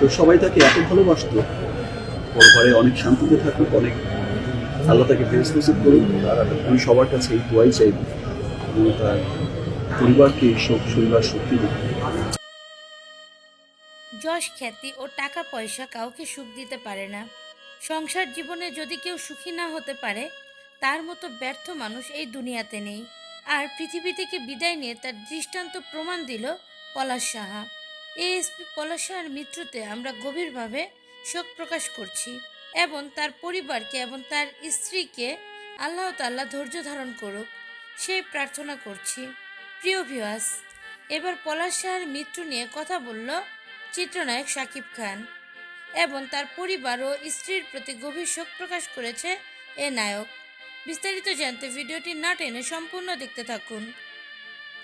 তো সবাই তাকে এত ভালোবাসতো। ওর ঘরে অনেক শান্তিতে থাকুক, অনেক আল্লাহ তাকে ফেরত নসিব করুক। আর আমি সবার কাছে এই দোয়াই চাইব এবং তার পরিবারকে শোক শরীর শক্তি যশ খ্যাতি ও টাকা পয়সা কাউকে সুখ দিতে পারে না। সংসার জীবনে যদি কেউ সুখী না হতে পারে, তার মতো ব্যর্থ মানুষ এই দুনিয়াতে নেই। আর পৃথিবী থেকে বিদায় নিয়ে তার দৃষ্টান্ত প্রমাণ দিল পলাশ সাহা। এএসপি পলাশ সাহার মৃত্যুতে আমরা গভীরভাবে শোক প্রকাশ করছি এবং তার পরিবারকে এবং তার স্ত্রীকে আল্লাহ তাল্লাহ ধৈর্য ধারণ করুক, সেই প্রার্থনা করছি। প্রিয় ভিওয়াস এবার পলাশ সাহার মৃত্যু নিয়ে কথা বলল চিত্রনায়ক শাকিব খান এবং তার পরিবার ও স্ত্রীর প্রতি গভীর শোক প্রকাশ করেছে এ নায়ক। বিস্তারিত জানতে ভিডিওটি না টেনে সম্পূর্ণ দেখতে থাকুন।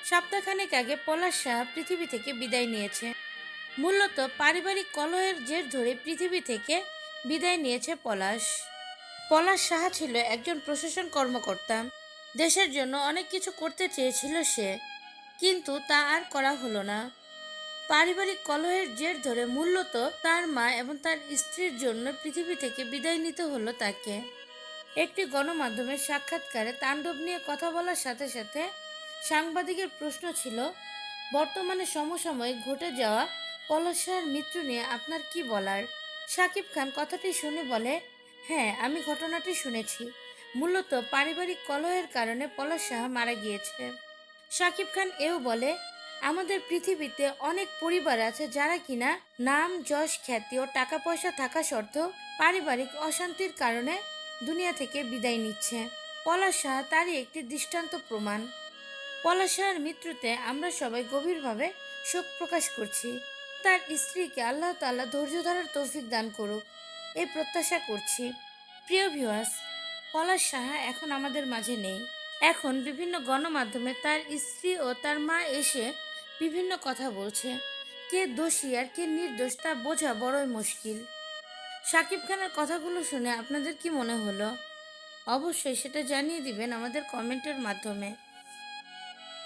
সপ্তাহখানেক আগে পলাশ শাহ পৃথিবী থেকে বিদায় নিয়েছে। মূলত পারিবারিক কলহের জের ধরে পৃথিবী থেকে বিদায় নিয়েছে পলাশ। পলাশ সাহা ছিল একজন প্রশাসন কর্মকর্তা। দেশের জন্য অনেক কিছু করতে চেয়েছিল সে, কিন্তু তা আর করা হলো না। পারিবারিক কলহের জের ধরে মূলত তার মা এবং তার স্ত্রীর জন্য পৃথিবী থেকে বিদায় নিতে হলো তাকে। একটি গণমাধ্যমের সাক্ষাৎকারে তাণ্ডব নিয়ে কথা বলার সাথে সাথে সাংবাদিকের প্রশ্ন ছিল, বর্তমানে সমসাময়িক ঘটে যাওয়া পলাশার মৃত্যু নিয়ে আপনার কি বলার? সাকিব খান কথাটি শুনে বলে হ্যাঁ আমি ঘটনাটি শুনেছি। মূলত পারিবারিক কলহের কারণে পলাশ সাহা মারা গিয়েছে। সাকিব খান এও বলে, আমাদের পৃথিবীতে অনেক পরিবার আছে যারা কিনা নাম, যশ, খ্যাতি ও টাকা পয়সা থাকা সত্ত্বেও পারিবারিক অশান্তির কারণে দুনিয়া থেকে বিদায় নিচ্ছে। পলাশ শাহ তারই একটি দৃষ্টান্ত প্রমাণ। পলাশ সাহার মৃত্যুতে আমরা সবাই গভীরভাবে শোক প্রকাশ করছি। তার স্ত্রীকে আল্লাহ তাল্লাহ ধৈর্য ধরার তৌফিক দান করুক, এই প্রত্যাশা করছি। প্রিয় ভিউয়ার্স পলাশ সাহা এখন আমাদের মাঝে নেই। এখন বিভিন্ন গণমাধ্যমে তার স্ত্রী ও তার মা এসে বিভিন্ন কথা বলছে। কে দোষী আর কে নির্দোষ তা বোঝা বড়ই মুশকিল। সাকিব খানের কথাগুলো শুনে আপনাদের কি মনে হলো? অবশ্যই সেটা জানিয়ে দিবেন আমাদের কমেন্টের মাধ্যমে।